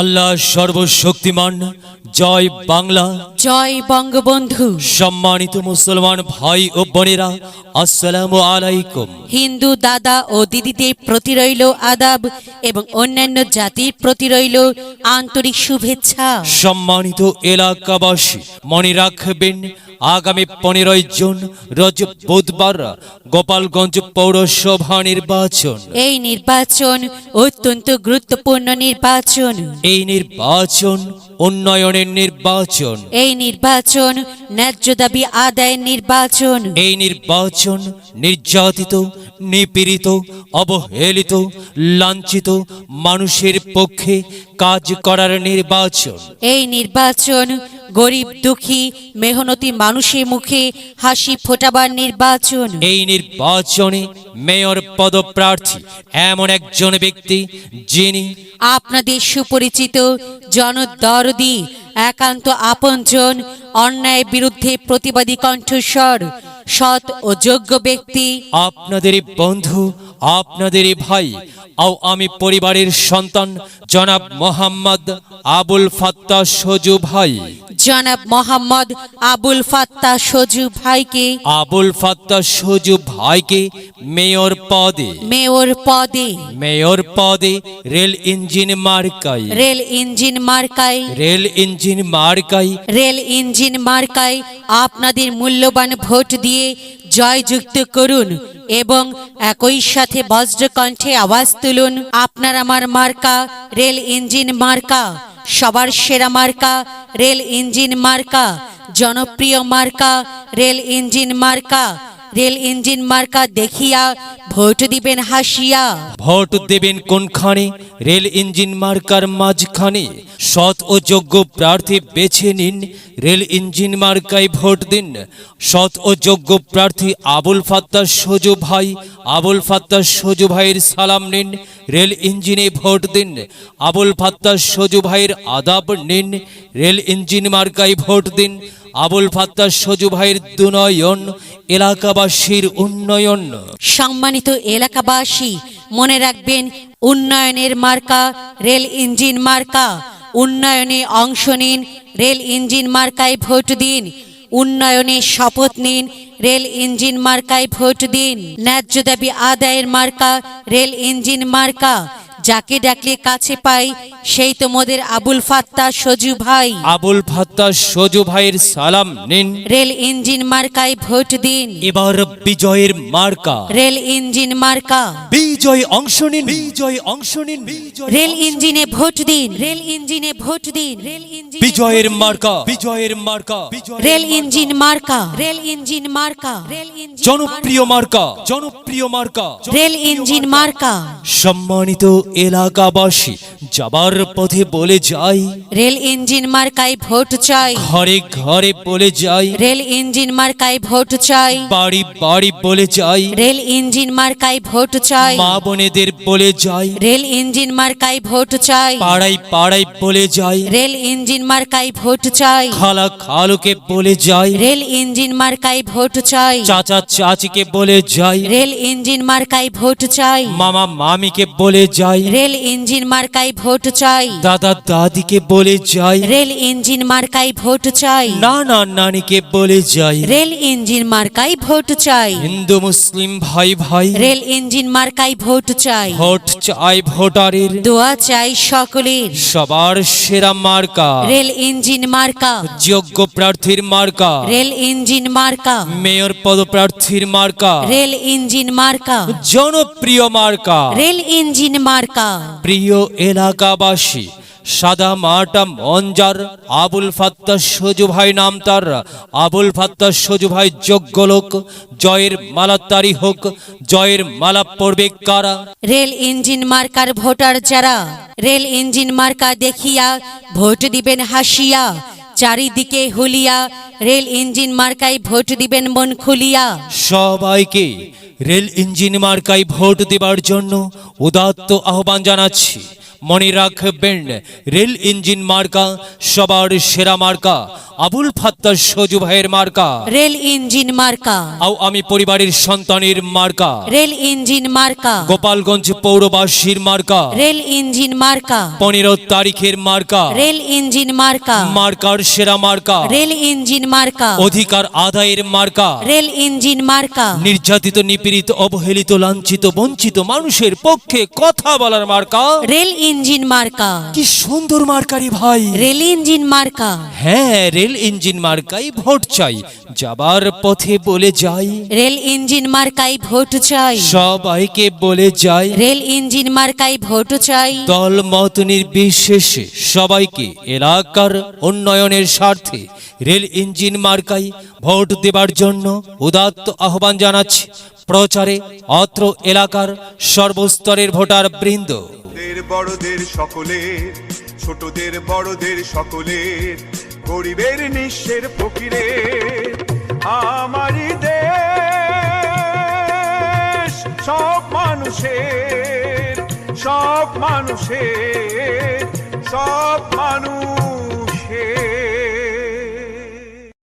আল্লাহ সর্বশক্তিমান। জয় বাংলা। জয় বঙ্গবন্ধু। সম্মানিত মুসলমান ভাই ও বোনেরা আসসালামু আলাইকুম। হিন্দু দাদা ও দিদিদের প্রতি রইল আদাব এবং অন্যান্য জাতির প্রতি রইল আন্তরিক শুভেচ্ছা। সম্মানিত এলাকাবাসী মনে রাখবেন আগামী পনেরোই জুন রোজ বুধবার গোপালগঞ্জ পৌরসভা নির্বাচন। এই নির্বাচন অত্যন্ত গুরুত্বপূর্ণ নির্বাচন। এই নির্বাচন উন্নয়নের নির্বাচন। এই নির্বাচন ন্যায্য দাবি আদায়ের নির্বাচন। এই নির্বাচন নির্যাতিত নিপীড়িত অবহেলিত লাঞ্ছিত মানুষের পক্ষে কাজ করার নির্বাচন। এই নির্বাচন গরিব দুঃখী মেহনতি মানুষের মুখে হাসি ফোটাবার নির্বাচন। এই নির্বাচনে মেয়র পদপ্রার্থী এমন একজন ব্যক্তি যিনি আপনাদের সুপরিচিত জনদরদি একান্ত আপনজন অন্যায় বিরুদ্ধে প্রতিবাদী কণ্ঠস্বর সৎ ও যোগ্য ব্যক্তি। আপনাদেরই বন্ধু আপনাদেরই ভাই ও আমি পরিবারের সন্তান জনাব মোহাম্মদ আবুল ফাত্তা সজু ভাই। জনাব মোহাম্মদ আবুল ফাত্তা সজু ভাইকে আবুল ফাত্তা সজু ভাইকে মেয়র পদে। মেয়র পদে। মেয়র পদে রেল ইঞ্জিন মার্কাই। রেল ইঞ্জিন মার্কাই। রেল ইঞ্জিন মার্কাই। রেল ইঞ্জিন মার্কাই। আপনাদের মূল্যবান ভোট দিয়ে জয়যুক্ত করুন এবং একই সাথে বজ্রকণ্ঠে আওয়াজ তুলুন। আপনার আমার মার্কা, রেল ইঞ্জিন মার্কা, সবার সেরা মার্কা, রেল ইঞ্জিন মার্কা, জনপ্রিয় মার্কা, রেল ইঞ্জিন মার্কা রেল ইঞ্জিন মার্কা দেখিয়া ভোট দিবেন হাসিয়া। ভোট দেবেন কোনখানে? রেল ইঞ্জিন মার্কার মাঝখানে। সৎ ও যোগ্য প্রার্থী বেছে নিন। রেল ইঞ্জিন মার্কায় ভোট দিন। সৎ ও যোগ্য প্রার্থী আবুল ফাত্তার সজু ভাই। আবুল ফাত্তার সজু ভাইয়ের সালাম নিন। রেল ইঞ্জিনে ভোট দিন। আবুল ফাত্তার সজু ভাইয়ের আদাব নিন। রেল ইঞ্জিন মার্কায় ভোট দিন। আবুল ফাত্তার সজু ভাইয়ের দুনয়ন, এলাকাবাসীর উন্নয়ন। সম্মানিত এলাকাবাসী, মনে রাখবেন, উন্নয়নের মার্কা রেল ইঞ্জিন মার্কা। উন্নয়নে অংশ নিন, রেল ইঞ্জিন মার্কায় ভোট দিন। উন্নয়নে শপথ নিন, রেল ইঞ্জিন মার্কায় ভোট দিন। ন্যায্য দাবি আদায়ের মার্কা, রেল ইঞ্জিন মার্কা। যাকে ডাকলে কাছে পাই সেই তোমাদের আবুল ফাত্তা সজু ভাই। আবুল ফাত্তা সজু ভাইয়ের সালাম নিন। রেল ইঞ্জিন মার্কায় ভোট দিন। এবার বিজয়ের মার্কা। রেল ইঞ্জিন মার্কা। বিজয় অংশ নিন। বিজয় অংশ নিন। বিজয় রেল ইঞ্জিনে ভোট দিন। রেল ইঞ্জিনে ভোট দিন। রেল ইঞ্জিন বিজয়ের মার্কা। বিজয়ের মার্কা। রেল ইঞ্জিন মার্কা। রেল ইঞ্জিন মার্কা। রেল ইঞ্জিন জনপ্রিয় মার্কা। জনপ্রিয় মার্কা। রেল ইঞ্জিন মার্কা। সম্মানিত এলাকাবাসী যাবার পথে বলে যাই। রেল ইঞ্জিন মার্কায় ভোট চাই। ঘরে ঘরে বলে যাই। রেল ইঞ্জিন মার্কায় ভোট চাই। বাড়ি বাড়ি বলে যাই। রেল ইঞ্জিন মার্কায় ভোট চাই। মা বোনেদের বলে যাই। রেল ইঞ্জিন মার্কায় ভোট চাই। পাড়ায় পাড়ায় বলে যাই। রেল ইঞ্জিন মার্কায় ভোট চাই। খালা খালুকে বলে যাই। রেল ইঞ্জিন মার্কায় ভোট চাই। চাচা চাচিকে বলে যাই। রেল ইঞ্জিন মার্কায় ভোট চাই। মামা মামিকে বলে যাই। রেল ইঞ্জিন মার্কাই ভোট চাই। দাদা দাদিকে বলে যাই। রেল ইঞ্জিন মার্কাই ভোট চাই। নানা নানিকে বলে যাই। রেল ইঞ্জিন মার্কাই ভোট চাই। হিন্দু মুসলিম ভাই ভাই। রেল ইঞ্জিন মার্কাই ভোট চাই। ভোট চাই ভোটারের। দোয়া চাই সকলের। সবার সেরা মার্কা। রেল ইঞ্জিন মার্কা। যোগ্য প্রার্থীর মার্কা। রেল ইঞ্জিন মার্কা। মেয়র পদপ্রার্থীর মার্কা। রেল ইঞ্জিন মার্কা। জনপ্রিয় মার্কা। রেল ইঞ্জিন মার্কা। প্রিয় এলাকাবাসী সাদা মাটা মঞ্জার আবুল ফাত্তা সজু ভাই নাম তার। আবুল ফাত্তা সজু ভাই যোগ্য লোক জয়ের মালা তারি হোক জয়ের মালা পড়বে কারা? রেল ইঞ্জিন মার্কার ভোটার যারা রেল ইঞ্জিন মার্কা দেখিয়া ভোট দিবেন হাসিয়া চারিদিকে হুলিয়া, রেল ইঞ্জিন মার্কায় ভোট দিবেন মন খুলিয়া। সবাইকে রেল ইঞ্জিন মার্কায় ভোট দেবার জন্য উদাত্ত আহ্বান জানাচ্ছি। মনে রাখবেন, রেল ইঞ্জিন মার্কা সবার সেরা মার্কা। আবুল ফাত্তার সজু ভাইয়ের মার্কা। রেল ইঞ্জিন মার্কা। আও আমি পরিবারের সন্তানের মার্কা। রেল ইঞ্জিন মার্কা। গোপালগঞ্জ পৌরবাসীর মার্কা। রেল ইঞ্জিন মার্কা। পনেরো তারিখের মার্কা। রেল ইঞ্জিন মার্কা। মার্কার সেরা মার্কা। রেল ইঞ্জিন মার্কা। অধিকার আদায়ের মার্কা। রেল ইঞ্জিন মার্কা। নির্যাতিত নিপীড়িত অবহেলিত লাঞ্ছিত বঞ্চিত মানুষের পক্ষে কথা বলার মার্কা। রেল ইঞ্জিন মার্কা। কি সুন্দর মার্কারি ভাই। রেল ইঞ্জিন মার্কা। হ্যাঁ রেল ইঞ্জিন মার্কাই ভোট চাই যাবার পথে বলে যাই। রেল ইঞ্জিন মার্কাই ভোট চাই। সবাইকে বলে যাই। রেল ইঞ্জিন মার্কাই ভোট চাই। দল মত নির্বিশেষে সবাইকে এলাকার উন্নয়নের স্বার্থে রেল ইঞ্জিন মার্কাই ভোট দেবার জন্য উদাত্ত আহ্বান জানাচ্ছি প্রচারে অত্র এলাকার সর্বস্তরের ভোটার বৃন্দ বড়দের সকলের ছোটদের বড়দের সকলের গরিবের নিঃস্বের ফকিরে আমারই দেশ। সব মানুষের সব মানুষের সব